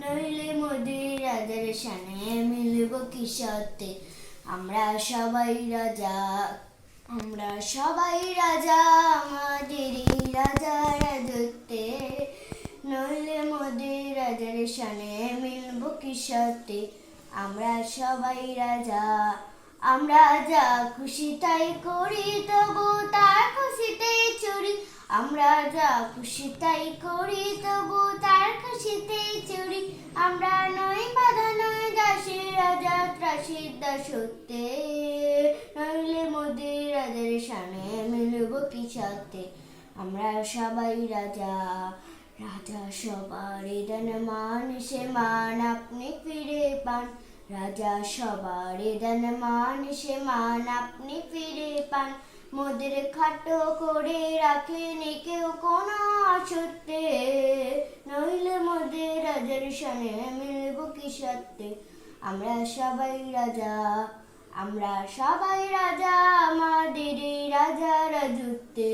নইলে রাজার সানে মিলব কি আমরা সবাই রাজা, আমরা সবাই রাজা রাজা রাজত্বে। নইলে রাজার সানে মিলব কি আমরা সবাই রাজা, আমরা যা খুশি তাই করি, তবু তার খুশিতে চুরি। আমরা যা খুশি তাই করি, তবু তার খুশিতে চুরি। আমরা নই বাধা নয় দাসী রাজা ত্রাসী দাসত্বে নইলে মোদির রাজার সামনে মিলব কি সত্যে আমরা সবাই রাজা রাজা সবার দেন মান, সে মান আপনি ফিরে পান। রাজা সবার দেন মান, সে মান আপনি ফিরে পান। মোদের খাটো করে রাখেন কেউ কোনো সত্যে। নইলে মোদের রাজার সামনে মিলব কি সত্যে? আমরা সবাই রাজা, আমরা সবাই রাজা, আমাদের রাজা রাজত্বে।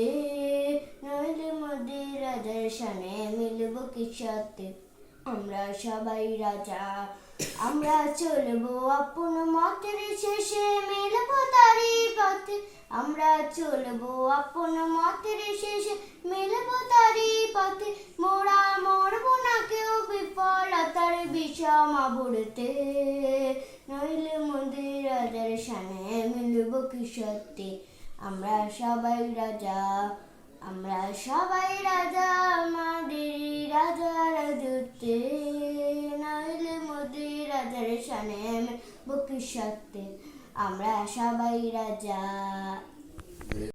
নইলে মোদের রাজার সামনে মিলব কি সত্যে? আমরা সবাই রাজা, আমরা চলবো আপন মতের শেষে। মিলব আমরা চলবো আপন মতের শেষে, মিলব তারই পথে। মোরা মরবো না কেউ বিফলতার বিষমা বুড়তে নইলে মন্দির রাজার সামনে মিলব কি সত্যি? আমরা সবাই রাজা, আমরা সবাই রাজা, আমাদের রাজা রাজত্বে নইলে মোদি রাজার সামনে বকি সত্যি? আমরা সবাই রাজা।